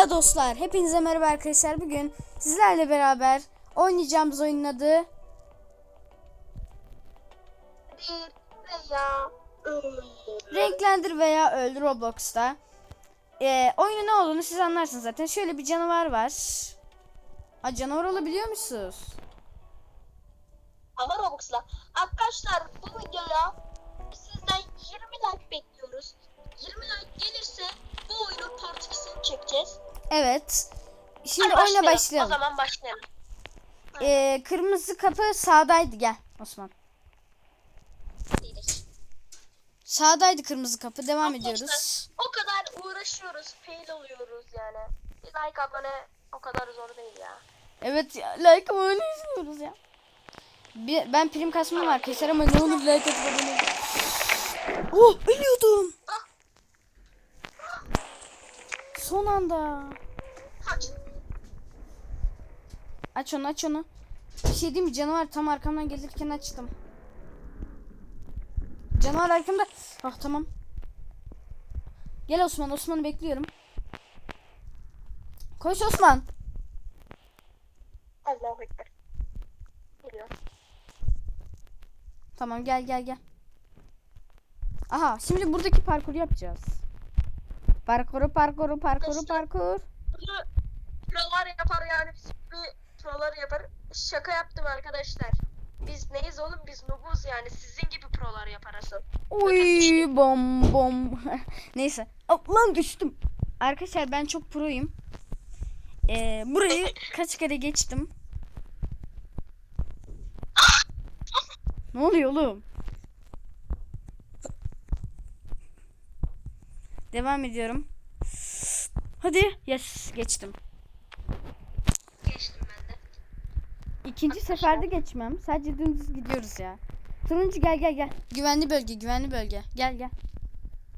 Selamünaleyküm dostlar. Hepinize merhaba arkadaşlar. Bugün sizlerle beraber oynayacağımız oyunun adı. Renklendir veya Öldür Roblox'ta. Ee, oyunun ne olduğunu siz anlarsınız zaten. Şöyle bir canavar var. Ha canavar olabiliyor musunuz? Ama Robux'la. Arkadaşlar bu videoya sizden 20 like bekliyoruz. 20 like gelirse bu oyunun part 2'sini çekeceğiz. Evet. Şimdi Hadi oyuna başlayalım. O zaman başlayalım. Ee, kırmızı kapı sağdaydı. Gel Osman. Sağdaydı kırmızı kapı. Devam Arkadaşlar, ediyoruz. O kadar uğraşıyoruz, fail oluyoruz yani. Bir like abone o kadar zor değil ya. Evet ya like abone istiyoruz ya. Bir, ben prim kasmam var arkadaşlar ama ne olur like abone. Oh ölüyordum. Son anda. Kaç. Aç onu aç onu. Bir şey diyeyim mi canavar tam arkamdan gelirken açtım. Canavar arkamda. Ah tamam. Gel Osman Osman'ı bekliyorum. Koş Osman. Allahu Ekber. Tamam gel gel gel. Aha şimdi buradaki parkuru yapacağız. Parkuru parkuru parkuru parkur. Bunu prolar yapar yani bir prolar yapar. Şaka yaptım arkadaşlar. Biz neyiz oğlum biz noobuz yani sizin gibi prolar yapar asıl. Uy bom bom. Neyse. Aa, lan düştüm. Arkadaşlar ben çok proyum. Ee, burayı kaç kere geçtim. ne oluyor oğlum? Devam ediyorum. Hadi. Yes geçtim. Geçtim ben de. İkinci seferde geçmem. Sadece dümdüz gidiyoruz ya. Turuncu gel gel gel. Güvenli bölge, güvenli bölge. Gel gel.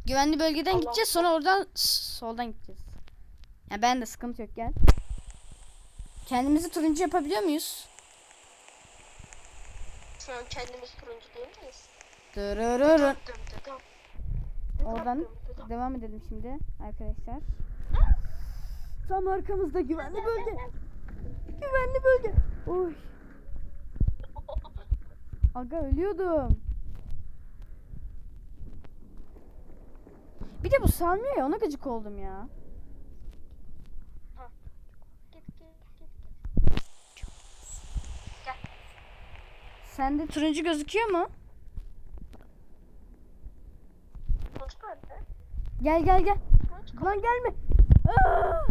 Güvenli bölgeden Allah gideceğiz sonra oradan soldan gideceğiz. Ya ben de sıkıntı yok gel. Kendimizi turuncu yapabiliyor muyuz? Şu an kendimiz turuncu değil miyiz? Dırırırın. Dım dı dım. Dım dım. devam edelim şimdi arkadaşlar. Tam arkamızda güvenli bölge. Güvenli bölge. Oy. Aga ölüyordum. Bir de bu salmıyor ya ona gıcık oldum ya. Sende turuncu gözüküyor mu? Turuncu nerede? Gel gel gel. Lan gelme. Aa!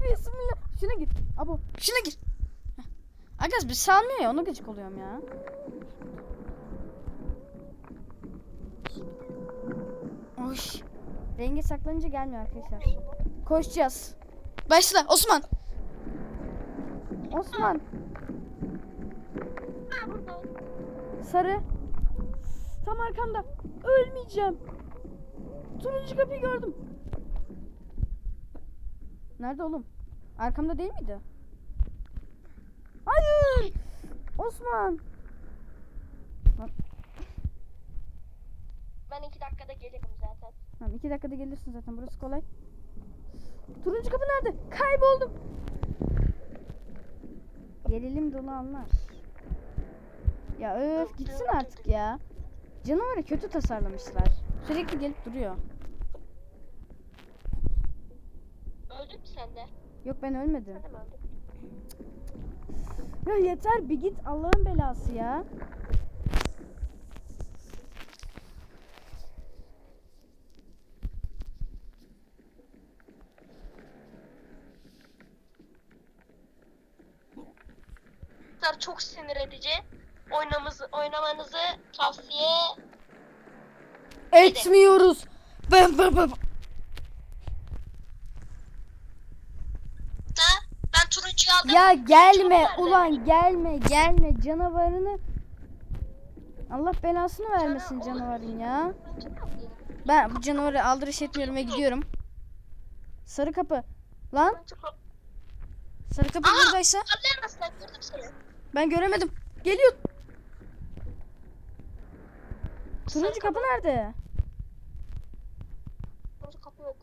Bismillah. Şuna gir. Abo şuna gir. Agaz bir salmıyor ya ona gıcık oluyorum ya. Oy. Rengi saklanınca gelmiyor arkadaşlar. Koşacağız. Başla Osman. Osman. Sarı. Tam arkamda. Ölmeyeceğim. Turuncu kapıyı gördüm. Nerede oğlum? Arkamda değil miydi? Hayır. Osman. Ben iki dakikada gelirim zaten. Tamam iki dakikada gelirsin zaten burası kolay. Turuncu kapı nerede? Kayboldum. Gerilim dolu anlar. Ya öf gitsin artık ya. Canavarı kötü tasarlamışlar. Sürekli gelip duruyor. Öldün mü sen de? Yok ben ölmedim. Sen de mi öldün? Ya yeter bir git Allah'ın belası ya. Çok sinir edici. Oynamızı, oynamanızı tavsiye Etmiyoruz. Ben ben ben. da ben turuncuyu aldım. Ya gelme ulan gelme gelme canavarını. Allah belasını vermesin Cana- canavarın ya. Turuncu? Ben bu canavarı aldırış etmiyorum ve gidiyorum. Sarı kapı. Lan Turuncu sarı kapı Aha! buradaysa Allah'ım ben gördüm seni. ben göremedim. Geliyor. Turuncu kapı nerede? Kapı yok.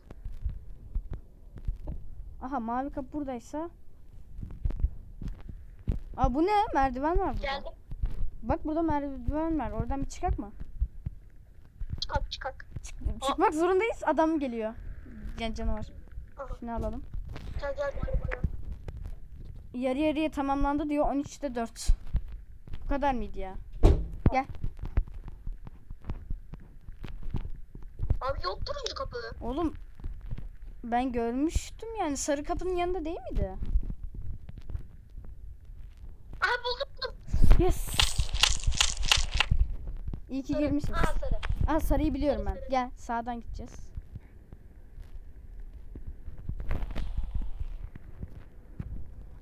Aha mavi kapı buradaysa. Aa bu ne? Merdiven var burada. Geldim. Bak burada merdiven var. Oradan bir çıkak mı? Çıkak çıkak. Çık- çıkmak zorundayız. Adam geliyor. Can canavar. Aha. Şunu alalım. Gel gel. Yarı yarıya tamamlandı diyor. 13'te 4. Bu kadar mıydı ya? Gel. Abi yok turuncu kapı. Oğlum ben görmüştüm yani sarı kapının yanında değil miydi? Aha buldum buldum. Yes. İyi ki Sarı. girmişiz. Aha sarı. Aa sarıyı biliyorum ben. sarı. Gel sağdan gideceğiz.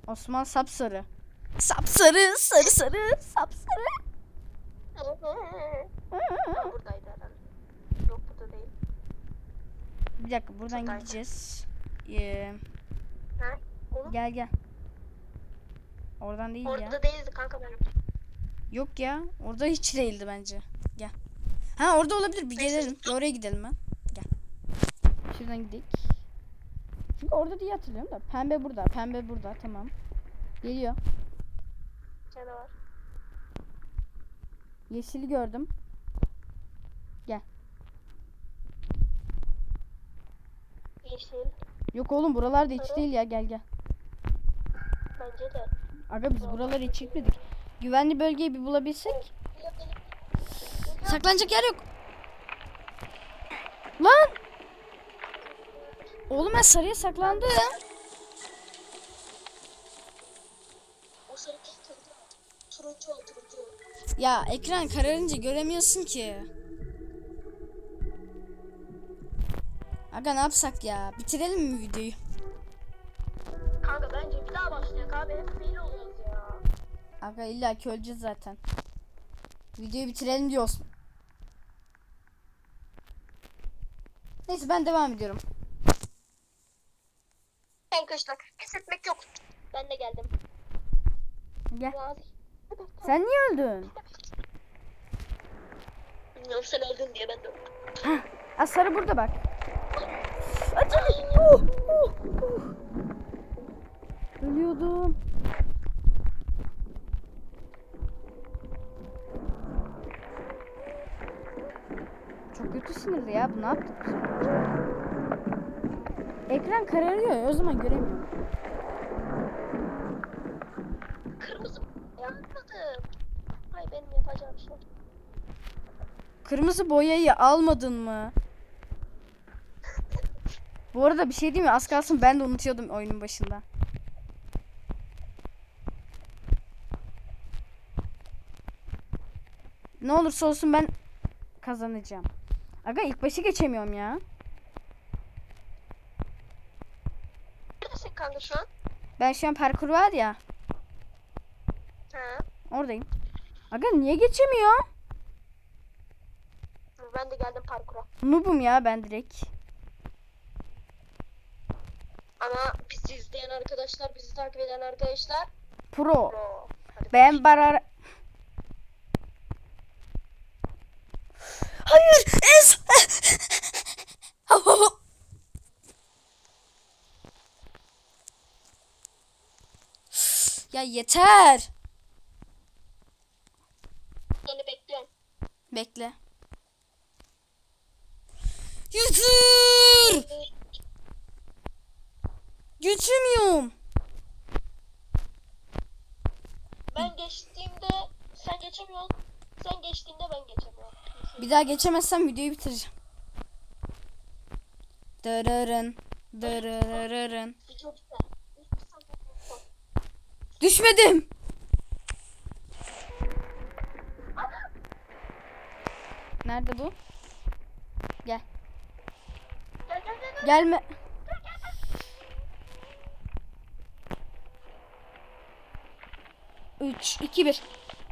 Osman sapsarı. Sapsarı, sarı sarı, sapsarı. Buradaydı herhalde. Yok burada değil. Bir dakika buradan Şuradaydı. gideceğiz. Ee, Ha? Oğlum gel gel. Oradan değil ya. orada değildi kanka ben. Yok ya. Orada hiç değildi bence. Gel. Ha orada olabilir. Bir gelelim. Oraya gidelim ben. Gel. Şuradan gidelim. Çünkü orada diye hatırlıyorum da. Pembe burada. Pembe burada. Tamam. Geliyor. Canavar. Yeşili gördüm. Yeşil. Yok oğlum buralarda hiç değil ya. Gel gel. Bence de. Aga biz buraları hiç çekmedik. Güvenli bölgeyi bir bulabilsek. Saklanacak yer yok. Lan! Oğlum ben sarıya saklandım. O sarı o turuncu. Ya ekran kararınca göremiyorsun ki. Aga ne yapsak ya? Bitirelim mi videoyu? Kanka bence bir daha başlayak abi. Hep fail oluyoruz ya. Aga illa ki öleceğiz zaten. Videoyu bitirelim diyoruz. Neyse ben devam ediyorum. Arkadaşlar pes etmek yok. Ben de geldim. Gel. Sen niye öldün? Bilmiyorum sen öldün diye ben de öldüm. Sarı burada bak. Uh, uh, uh. Ölüyordum. Çok kötü sinirli ya. Bu ne yaptık biz? Ekran kararıyor ya. O zaman göremiyorum. Kırmızı. Yanmadım. Ay benim yapacağım şey. Kırmızı boyayı almadın mı? Bu arada bir şey değil mi? Az kalsın ben de unutuyordum oyunun başında. Ne olursa olsun ben kazanacağım. Aga ilk başı geçemiyorum ya. Neredesin kanka şu an? Ben şu an parkur var ya. Ha. Oradayım. Aga niye geçemiyor? Ben de geldim parkura. Noob'um ya ben direkt. Ama bizi izleyen arkadaşlar, bizi takip eden arkadaşlar. Pro. Hadi Ben barar... Hayır! Ez! ya yeter. seni bekliyorum. Bekle. Götürmüyorum. Ben geçtiğimde sen geçemiyorsun. Sen geçtiğinde ben geçemiyorum. Bir daha geçemezsem videoyu bitireceğim. Dırırın. Dırırırın. Düşmedim. Nerede bu? Gel. Gel gel gel. gel. Gelme. Üç, iki, bir.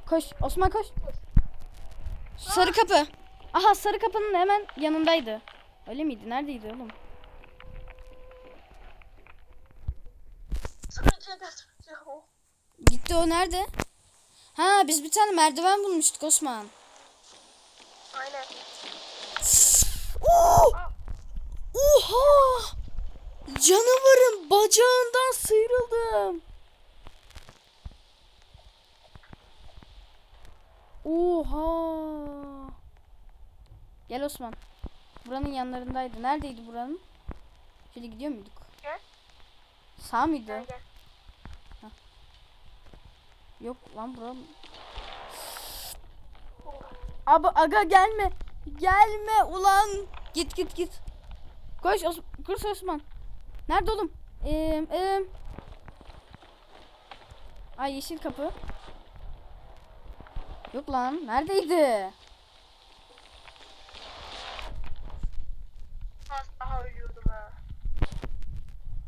Koş. Osman koş. Sarı kapı. Aha sarı kapının hemen yanındaydı. Öyle miydi? Neredeydi oğlum? Gitti o nerede? Ha biz bir tane merdiven bulmuştuk Osman. Aynen. Oo! Oha! Canavarın bacağından sıyrıldım. Oha. Gel Osman. Buranın yanlarındaydı. Neredeydi buranın? Şöyle gidiyor muyduk? Gel. Sağ mıydı? Gel gel. Yok lan buranın. Abi aga gelme. Gelme ulan. Git git git. Koş Os koş Osman. Nerede oğlum? Eee eee. Ay yeşil kapı. Yok lan. Neredeydi? Az daha ölüyordum ha.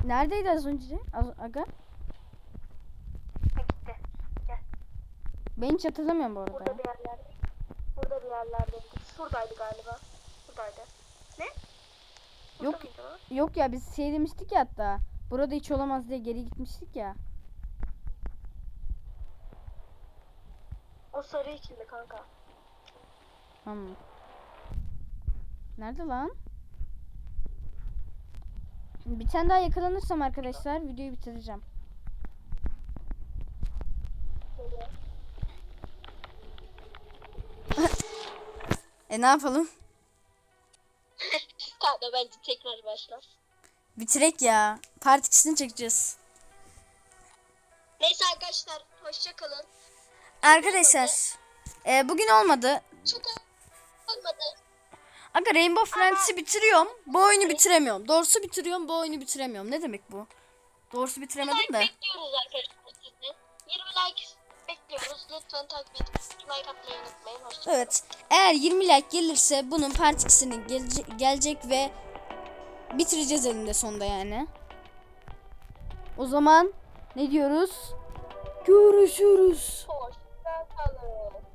Neredeydi az önce? Az, aga. Gitti. Gel. Ben hiç hatırlamıyorum bu arada. Burada bir yerlerde. Burada bir yerlerde. Şuradaydı galiba. Şuradaydı. Ne? Burada Yok. mıydı? Yok ya biz şey demiştik ya hatta. Burada hiç olamaz diye geri gitmiştik ya. O sarı içinde kanka. Hmm. Nerede lan? Bir tane daha yakalanırsam arkadaşlar videoyu bitireceğim. E ne yapalım? Kanka bence tekrar başla. Bitirek ya. Part 2'sini çekeceğiz. Neyse arkadaşlar hoşça kalın. Arkadaşlar e, bugün olmadı. Çok olmadı. Aga Rainbow Friends'i bitiriyorum. Bu oyunu bitiremiyorum. Doğrusu bitiriyorum. Bu oyunu bitiremiyorum. Ne demek bu? Doğrusu bitiremedim de. Bekliyoruz arkadaşlar sizi. 20 like bekliyoruz. Lütfen takip edin. Like atmayı unutmayın. Evet. Eğer 20 like gelirse bunun part 2'sini gelece- gelecek ve bitireceğiz elinde sonunda yani. O zaman ne diyoruz? Görüşürüz. Hoşça kalın.